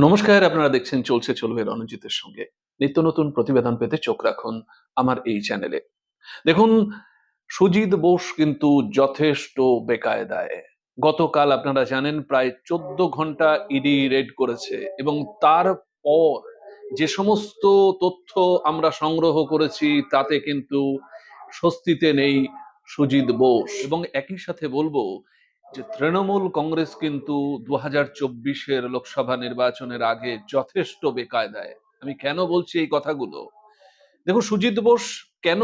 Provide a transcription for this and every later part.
নমস্কার, আপনারা দেখছেন চলছে, চলবে রণজিতের সঙ্গে। নিত্য নতুন প্রতিবেদন পেতে চোখ রাখুন আমার এই চ্যানেলে। দেখুন, সুজিত বোস কিন্তু যথেষ্ট বেকায়দায়। গতকাল আপনারা জানেন, প্রায় চোদ্দ ঘণ্টা ইডি রেড করেছে এবং তারপর যে সমস্ত তথ্য আমরা সংগ্রহ করেছি, তাতে কিন্তু স্বস্তিতে নেই সুজিত বোস। এবং একই সাথে বলব যে তৃণমূল কংগ্রেস কিন্তু দু হাজার চব্বিশের লোকসভা নির্বাচনের আগে যথেষ্ট বেকায়দায়। আমি কেন বলছি এই কথাগুলো? দেখো সুজিত বোস কেন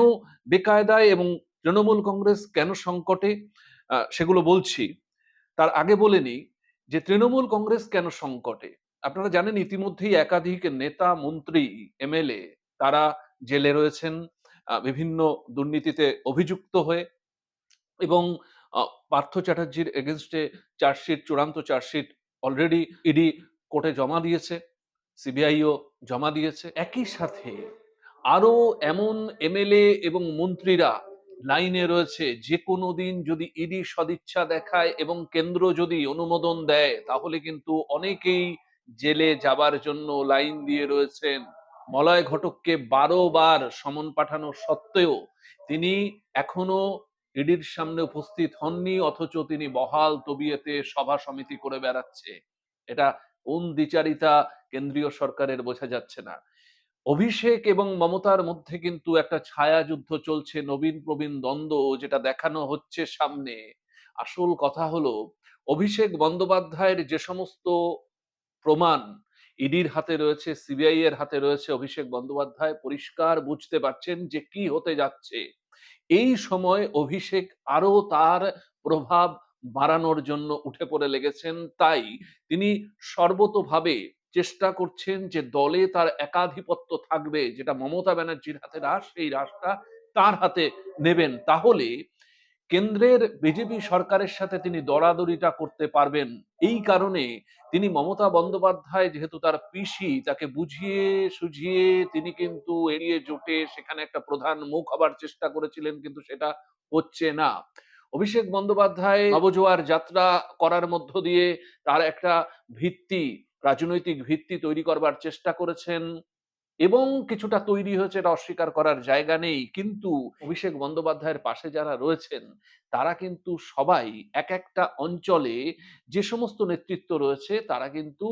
বেকায়দায় এবং তৃণমূল কংগ্রেস কেন সংকটে? সেগুলো বলছি। তার আগে বলে নিই যে তৃণমূল কংগ্রেস কেন সংকটে? আপনারা জানেন, ইতিমধ্যেই একাধিক নেতা, মন্ত্রী, এমএলএ তারা জেলে রয়েছেন বিভিন্ন দুর্নীতিতে অভিযুক্ত হয়ে এবং পার্থ চ্যাটার্জির এগেনস্টে চার্জশিট, চূড়ান্ত চার্জশিট অলরেডি ইডি কোর্টে জমা দিয়েছে সিবিআইও জমা দিয়েছে। একই সাথে আরও এমন এমএলএ এবং মন্ত্রীরা লাইনে রয়েছে, যে কোনো দিন যদি ইডি সদিচ্ছা দেখায় এবং কেন্দ্র যদি অনুমোদন দেয়, তাহলে কিন্তু অনেকেই জেলে যাবার জন্য লাইন দিয়ে রয়েছেন। মলয় ঘটককে বারো বার সমন পাঠানো সত্ত্বেও তিনি এখনও ইডির সামনে উপস্থিত হননি, অথচ তিনি বহাল তবিয়েতে সভা সমিতি করে বেড়াচ্ছে। এটা কোন দ্বিচারিতা কেন্দ্রীয় সরকারের বোঝা যাচ্ছে না। অভিষেক এবং মমতার মধ্যে কিন্তু একটা ছায়া যুদ্ধ চলছে, নবীন প্রবীণ দ্বন্দ্ব যেটা দেখানো হচ্ছে সামনে। আসল কথা হলো, অভিষেক বন্দ্যোপাধ্যায়ের যে সমস্ত প্রমাণ ইডির হাতে রয়েছে সিবিআই এর হাতে রয়েছে, অভিষেক বন্দ্যোপাধ্যায় পরিষ্কার বুঝতে পারছেন যে কি হতে যাচ্ছে। এই সময় অভিষেক আরও তার প্রভাব বাড়ানোর জন্য উঠে পড়ে লেগেছেন। তাই তিনি সর্বতোভাবে চেষ্টা করছেন যে দলে তার একাধিপত্য থাকবে, যেটা মমতা ব্যানার্জির হাতে রাস এই রাসটা তার হাতে নেবেন। তাহলে কেন্দ্রের বিজেপি সরকারের সাথে তিনি দরাদরিটা করতে পারবেন। এই কারণে তিনি মমতা বন্দ্যোপাধ্যায় যেহেতু তার পিসি, তাকে বুঝিয়ে সুঝিয়ে তিনি কিন্তু এড়িয়ে জোটে সেখানে একটা প্রধান মুখ হবার চেষ্টা করেছিলেন, কিন্তু সেটা হচ্ছে না। অভিষেক বন্দ্যোপাধ্যায় নবজোয়ার যাত্রা করার মধ্য দিয়ে তার একটা ভিত্তি, রাজনৈতিক ভিত্তি তৈরি করবার চেষ্টা করেছেন। এবং কিছুটা তৈরি হয়েছে, এটা অস্বীকার করার জায়গা নেই। কিন্তু অভিষেক বন্দ্যোপাধ্যায়ের পাশে যারা রয়েছেন, তারা কিন্তু সবাই এক একটা অঞ্চলে যে সমস্ত নেতৃত্ব রয়েছে, তারা কিন্তু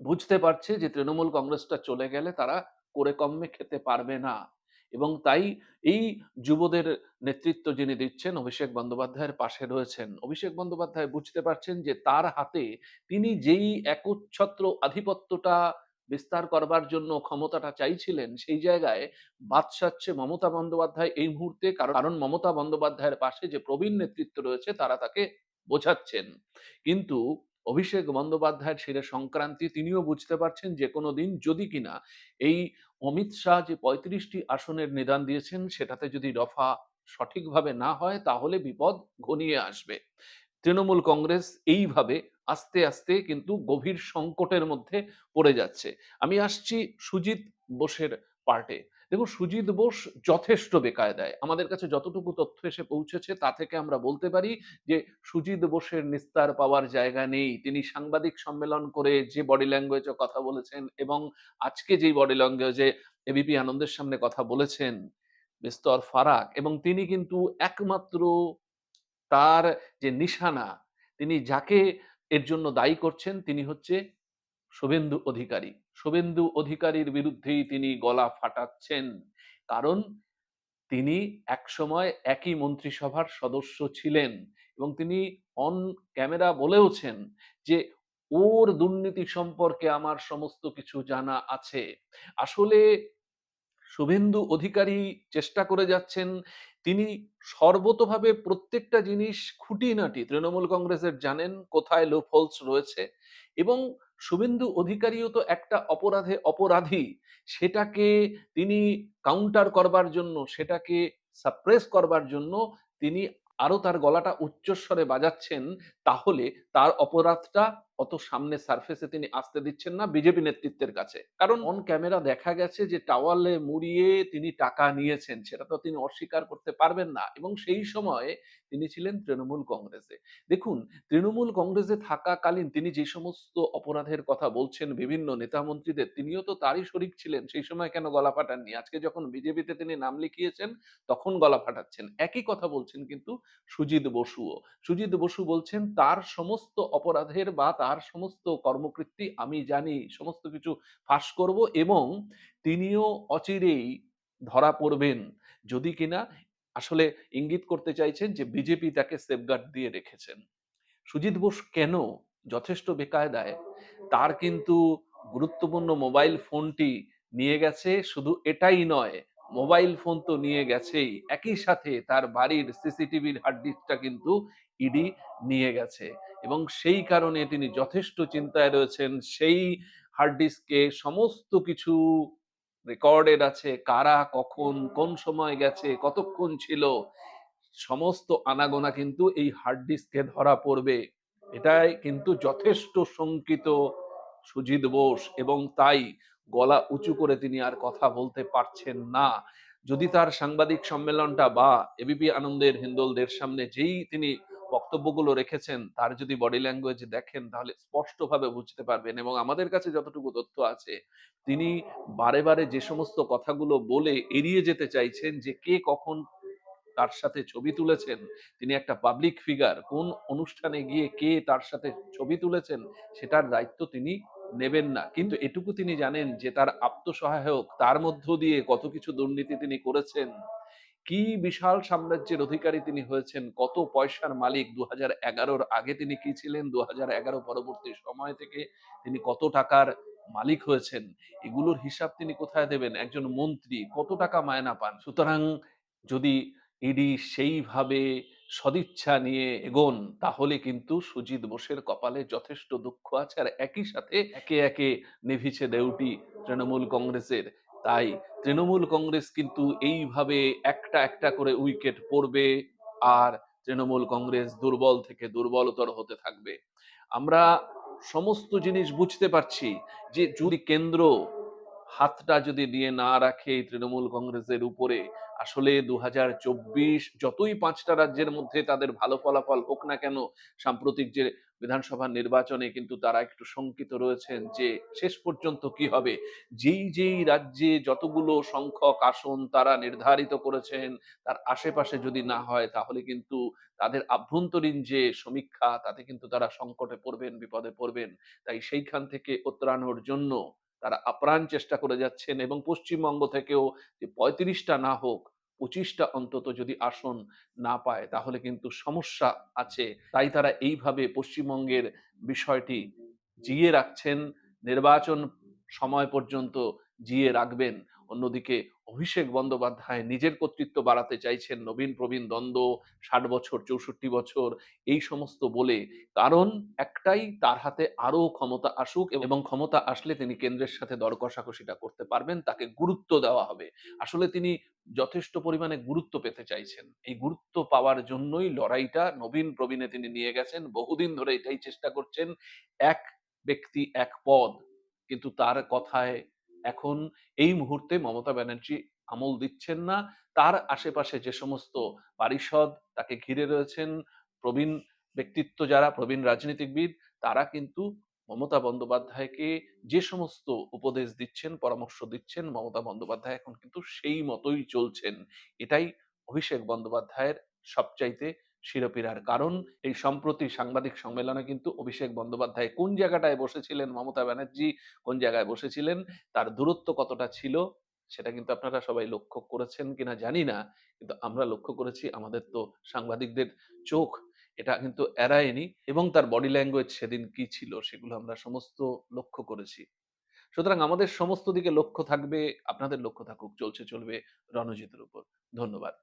বুঝতে পারছে যে তৃণমূল কংগ্রেসটা চলে গেলে তারা করে কমে খেতে পারবে না। এবং তাই এই যুবদের নেতৃত্ব যিনি দিচ্ছেন, অভিষেক বন্দ্যোপাধ্যায়ের পাশে রয়েছেন। অভিষেক বন্দ্যোপাধ্যায় বুঝতে পারছেন যে তার হাতে তিনি যেই একচ্ছত্র আধিপত্যটা বিস্তার করবার জন্য ক্ষমতাটা চাইছিলেন, সেই জায়গায় বাদ সাচ্ছে মমতা বন্দ্যোপাধ্যায় এই মুহূর্তে কারণ মমতা বন্দ্যোপাধ্যায়ের পাশে যে প্রবীণ নেতৃত্ব রয়েছে তারা তাকে বোঝাচ্ছেন। কিন্তু অভিষেক বন্দ্যোপাধ্যায়ের শিরে সংক্রান্তি তিনিও বুঝতে পারছেন যে কোনো দিন যদি কিনা এই অমিত শাহ যে পঁয়ত্রিশটি আসনের নিদান দিয়েছেন সেটাতে যদি রফা সঠিকভাবে না হয় তাহলে বিপদ ঘনিয়ে আসবে। তৃণমূল কংগ্রেস এইভাবে আস্তে আস্তে কিন্তু গভীর সংকটের মধ্যে পড়ে যাচ্ছে। আমি আসছি সুজিত বোসের পার্টে। দেখুন, সুজিত বোস যথেষ্ট বেকায়দায়। আমাদের কাছে যতটুকু তথ্য এসে পৌঁছেছে, তা থেকে আমরা বলতে পারি যে, সুজিত বোসের নিস্তার পাওয়ার জায়গা নেই। তিনি সাংবাদিক সম্মেলন করে যে বডি ল্যাঙ্গুয়েজে কথা বলেছেন এবং আজকে যেই বডি ল্যাঙ্গুয়েজে এবিপি আনন্দের সামনে কথা বলেছেন বিস্তর ফারাক এবং তিনি কিন্তু একমাত্র তার যে নিশানা, তিনি যাকে এর জন্য দায়ী করছেন তিনি হচ্ছে শুভেন্দু অধিকারী। শুভেন্দু অধিকারীর বিরুদ্ধেই তিনি গলা ফাটাচ্ছেন। কারণ তিনি একসময় একই মন্ত্রিসভার সদস্য ছিলেন এবং তিনি অন ক্যামেরা বলেওছেন যে, ওর দুর্নীতি সম্পর্কে আমার সমস্ত কিছু জানা আছে। আসলে শুভেন্দু অধিকারী চেষ্টা করে যাচ্ছেন। তিনি সর্বতোভাবে প্রত্যেকটা জিনিস খুঁটিনাটি তৃণমূল কংগ্রেসের জানেন কোথায় লোফলস রয়েছে এবং শুভেন্দু অধিকারীও তো একটা অপরাধে অপরাধী। সেটাকে তিনি কাউন্টার করবার জন্য, সেটাকে সাপ্রেস করবার জন্য তিনি আরও তার গলাটা উচ্চস্বরে বাজাচ্ছেন। তাহলে তার অপরাধটা অত সামনে সারফেসে তিনি আসতে দিচ্ছেন না বিজেপি নেতৃত্বের কাছে। কারণ অন ক্যামেরা দেখা গেছে যে টাওয়ালে মুড়িয়ে তিনি টাকা নিয়েছেন, সেটা তো তিনি অস্বীকার করতে পারবেন না। এবং সেই সময় তিনি ছিলেন তৃণমূল কংগ্রেসে। দেখুন, তৃণমূল কংগ্রেসে থাকাকালীন তিনি যে সমস্ত অপরাধের কথা বলছেন বিভিন্ন নেতা মন্ত্রীদের, তিনিও তো তারই শরিক ছিলেন। সেই সময় কেন গলা ফাটাননি? আজকে যখন বিজেপিতে তিনি নাম লিখিয়েছেন, তখন গলা ফাটাচ্ছেন। একই কথা বলছেন কিন্তু সুজিত বসুও। সুজিত বসু বলছেন, তার সমস্ত অপরাধের বা তার সমস্ত কর্মকৃত্তি আমি জানি, সমস্ত কিছু ফাঁস করব এবং তিনিও অচিরেই ধরা পড়বেন। যদি কিনা আসলে ইঙ্গিত করতে চাইছেন যে বিজেপি তাকে সেফগার্ড দিয়ে রেখেছেন। সুজিত বোস কেন যথেষ্ট বেকায়দায়? তার কিন্তু গুরুত্বপূর্ণ মোবাইল ফোনটি নিয়ে গেছে, শুধু এটাই নয় মোবাইল ফোন তো নিয়ে গেছেই, একই সাথে তার বাড়ির সিসিটিভির হার্ড ডিস্কটা কিন্তু ইডি নিয়ে গেছে এবং সেই কারণে তিনি যথেষ্ট চিন্তায় রয়েছেন, সেই হার্ড ডিস্কে সমস্ত কিছু রেকর্ডেড আছে, কারা, কখন, কোন সময় গেছে, কতক্ষণ ছিল, সমস্ত আনাগোনা কিন্তু এই হার্ড ডিস্কে ধরা পড়বে। এটাই কিন্তু যথেষ্ট শঙ্কিত সুজিত বোস এবং তাই গলা উঁচু করে তিনি আর কথা বলতে পারছেন না। যদি তার সাংবাদিক সম্মেলনটা বা এবিপি আনন্দের হিন্দোলদের সামনে যেই তিনি বক্তব্যগুলো রেখেছেন, তার যদি বডি ল্যাঙ্গুয়েজ দেখেন, তাহলে স্পষ্টভাবে বুঝতে পারবেন এবং আমাদের কাছে যতটুকু তথ্য আছে, তিনি বারে বারে যে সমস্ত কথাগুলো বলে এড়িয়ে যেতে চাইছেন যে কে কখন তার সাথে ছবি তুলেছেন, তিনি একটা পাবলিক ফিগার কোন অনুষ্ঠানে গিয়ে কে তার সাথে ছবি তুলেছেন, সেটার দায়িত্ব তিনি নেবেন না। কিন্তু এটুকু তিনি জানেন যে তার আত্মসহায়ক, তার মধ্য দিয়ে কত কিছু দুর্নীতি তিনি করেছেন, কি বিশাল সাম্রাজ্যের অধিকারী তিনি হয়েছেন, কত পয়সার মালিক দু হাজার আগে তিনি কি ছিলেন দু হাজার এগারো পরবর্তী সময় থেকে তিনি কত টাকার মালিক হয়েছেন, এগুলোর হিসাব তিনি কোথায় দেবেন? একজন মন্ত্রী কত টাকা মায়না পান? সুতরাং যদি ইডি সেইভাবে সদিচ্ছা নিয়ে এগোন, তাহলে কিন্তু সুজিত বোসের কপালে যথেষ্ট দুঃখ আছে। আর একই সাথে একে একে নেভিছে দেউটি তৃণমূল কংগ্রেসের। তাই তৃণমূল কংগ্রেস কিন্তু এইভাবে একটা একটা করে উইকেট পড়বে আর তৃণমূল কংগ্রেস দুর্বল থেকে দুর্বলতর হতে থাকবে। আমরা সমস্ত জিনিস বুঝতে পারছি যে যদি কেন্দ্র হাতটা যদি দিয়ে না রাখে তৃণমূল কংগ্রেসের উপরে, আসলে দু হাজার চব্বিশ যতই পাঁচটা রাজ্যের মধ্যে তাদের ভালো ফলাফল হোক না কেন, সাম্প্রতিক যে বিধানসভা নির্বাচনে কিন্তু তারা একটু শঙ্কিত রয়েছেন যে শেষ পর্যন্ত কি হবে। যেই যেই রাজ্যে যতগুলো সংখ্যক আসন তারা নির্ধারিত করেছেন, তার আশেপাশে যদি না হয় তাহলে কিন্তু তাদের আভ্যন্তরীণ যে সমীক্ষা, তাতে কিন্তু তারা সংকটে পড়বেন, বিপদে পড়বেন। তাই সেইখান থেকে উত্তরানোর জন্য তারা আপ্রাণ চেষ্টা করে যাচ্ছেন এবং পশ্চিমবঙ্গ থেকেও যে পঁয়ত্রিশটা না হোক, পঁচিশটা অন্তত যদি আসন না পায়, তাহলে কিন্তু সমস্যা আছে। তাই তারা এইভাবে পশ্চিমবঙ্গের বিষয়টি জিয়ে রাখছেন, নির্বাচন সময় পর্যন্ত জিয়ে রাখবেন। অন্যদিকে অভিষেক বন্দ্যোপাধ্যায় নিজের কর্তৃত্ব বাড়াতে চাইছেন নবীন প্রবীণ দ্বন্দ্ব, ষাট বছর, চৌষট্টি বছর, এই সমস্ত বলে। কারণ একটাই তার হাতে আরও ক্ষমতা আসুক এবং ক্ষমতা আসলে তিনি কেন্দ্রের সাথে দর কষাকষিটা করতে পারবেন, তাকে গুরুত্ব দেওয়া হবে। আসলে তিনি যথেষ্ট পরিমাণে গুরুত্ব পেতে চাইছেন। এই গুরুত্ব পাওয়ার জন্যই লড়াইটা নবীন প্রবীণে তিনি নিয়ে গেছেন। বহুদিন ধরে এটাই চেষ্টা করছেন, এক ব্যক্তি, এক পদ। কিন্তু তার কথায় এখন এই মুহূর্তে মমতা ব্যানার্জি আমল দিচ্ছেন না। তার আশেপাশে যে সমস্ত পারিষদ তাকে ঘিরে রয়েছেন, প্রবীণ ব্যক্তিত্ব যারা, প্রবীণ রাজনীতিবিদ তারা কিন্তু মমতা বন্দ্যোপাধ্যায়কে যে সমস্ত উপদেশ দিচ্ছেন, পরামর্শ দিচ্ছেন, মমতা বন্দ্যোপাধ্যায় এখন কিন্তু সেই মতোই চলছেন। এটাই অভিষেক বন্দ্যোপাধ্যায়ের সবচাইতে শিরোপীড়ার কারণ এই সম্প্রতি সাংবাদিক সম্মেলনে কিন্তু অভিষেক বন্দ্যোপাধ্যায় কোন জায়গাটায় বসেছিলেন মমতা ব্যানার্জি, কোন জায়গায় বসেছিলেন, তার দূরত্ব কতটা ছিল, সেটা কিন্তু আপনারা সবাই লক্ষ্য করেছেন কিনা জানি না, কিন্তু আমরা লক্ষ্য করেছি আমাদের তো সাংবাদিকদের চোখ, এটা কিন্তু এড়ায়নি, এবং তার বডি ল্যাঙ্গুয়েজ সেদিন কি ছিল সেগুলো আমরা সমস্ত লক্ষ্য করেছি। সুতরাং আমাদের সমস্ত দিকে লক্ষ্য থাকবে, আপনাদের লক্ষ্য থাকুক, চলছে চলবে রণজিতের উপর। ধন্যবাদ।